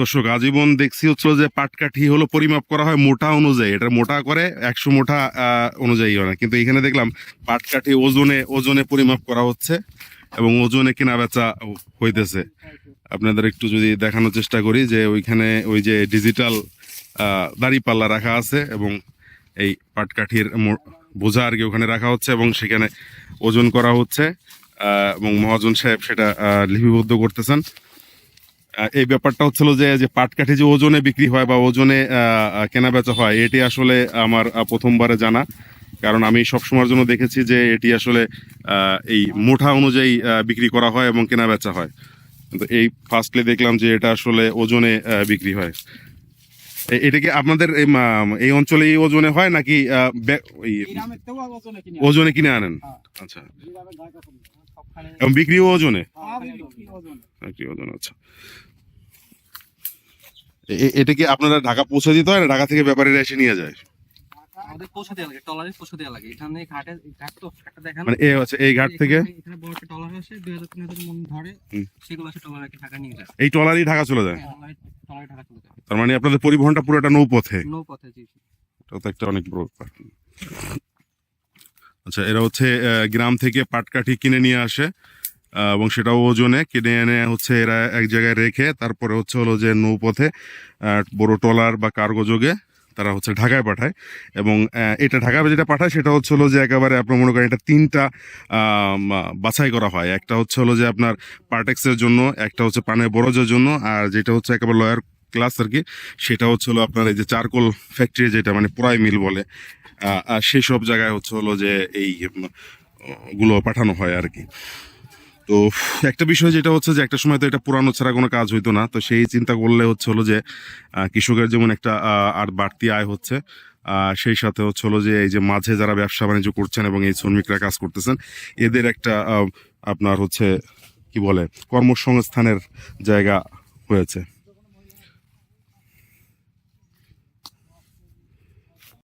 দর্শক, আজীবন দেখছি হচ্ছিল যে পাটকাঠি হলো পরিমাপ করা হয় মোটা অনুযায়ী। এটা মোটা করে একশো মোটা অনুযায়ী হয় না। কিন্তু এখানে দেখলাম পাটকাঠি ওজনে ওজনে পরিমাপ করা হচ্ছে এবং ওজনে কেনা বেচা হইতেছে। আপনাদের একটু যদি দেখানোর চেষ্টা করি যে ওইখানে ওই যে ডিজিটাল দাঁড়িপাল্লা রাখা আছে এবং এই পাটকাঠির বোঝা আর কি ওখানে রাখা হচ্ছে এবং সেখানে ওজন করা হচ্ছে এবং মহাজন সাহেব সেটা লিপিবদ্ধ করতেছেন। এই ব্যাপারটা হচ্ছিল যে যে পাটকাঠি যে ওজনে বিক্রি হয় বা ওজনে কেনা বেচা হয় এটি আসলে আমার প্রথমবারে জানা। কারণ আমি সবসময়ের জন্য দেখেছি যে এটি আসলে এই মুঠা অনুযায়ী বিক্রি করা হয় এবং কেনা বেচা হয়। কিন্তু এই ফার্স্টলি দেখলাম যে এটা আসলে ওজনে বিক্রি হয়। এটা কি আপনাদের এই এই অঞ্চলে এই ওজনে হয় নাকি ওজনে কিনে আনেন? হ্যাঁ। আচ্ছা। এবং বিক্রিও ওজনে? বিক্রি ওজন আচ্ছা এটা কি আপনারা ঢাকা পৌঁছে দিতে হয় না ঢাকা থেকে ব্যাপারীরা এসে নিয়ে যায়? আমাদের পৌঁছে দেওয়া লাগে টলারে পৌঁছে দেওয়া লাগে। এখানে ঘাটে ঘাট তো ঘাটটা দেখান মানে আছে এই ঘাট থেকে? এখানে- এখানে বড় একটা টলার আসে দুই হাজার তিন হাজার মন ধরে সেগুলো আসে টলারে ঢাকা নিয়ে যায়। এই ট্রলারই ঢাকা চলে যায়? টলারে টলারে ঢাকা চলে যায়। তার মানে আপনাদের পরিবহনটা পুরোটা নৌপথে? নৌপথে জি এটা তো একটা অনেক বড় ব্যাপার। আচ্ছা এরা হচ্ছে গ্রাম থেকে পাটকাঠি কিনে নিয়ে আসে। এবং সেটাও ওজনে কিনে এনে হচ্ছে এরা এক জায়গায় রেখে তারপরে হচ্ছে হলো যে নৌপথে বড় ট্রলার বা কার্গো যোগে তারা হচ্ছে ঢাকায় পাঠায়। এবং এটা ঢাকায় যেটা পাঠায় সেটা হচ্ছে হলো যে একেবারে আপনার মনে করেন এটা তিনটা বাছাই করা হয়। একটা হচ্ছে হলো যে আপনার পার্টেক্সের জন্য, একটা হচ্ছে পানের বরজের জন্য, আর যেটা হচ্ছে একেবারে লয়ার ক্লাস আর কি, সেটা হচ্ছে হলো আপনার এই যে চারকোল ফ্যাক্টরি যেটা মানে পোড়াই মিল বলে আর সেই সব জায়গায় হচ্ছে হলো যে এই গুলো পাঠানো হয় আর কি। তো একটা বিষয় যেটা হচ্ছে যে একটা সময় তো এটা পুরানো ছাড়া কোনো কাজ হইতো না। তো সেই চিন্তা করলে হচ্ছে হলো যে কৃষকের যেমন একটা আর বাড়তি আয় হচ্ছে সেই সাথে হচ্ছে হলো যে এই যে মাঝে যারা ব্যবসা বাণিজ্য করছেন এবং এই শ্রমিকরা কাজ করতেছেন, এদের একটা আপনার হচ্ছে কি বলে, কর্মসংস্থানের জায়গা হয়েছে।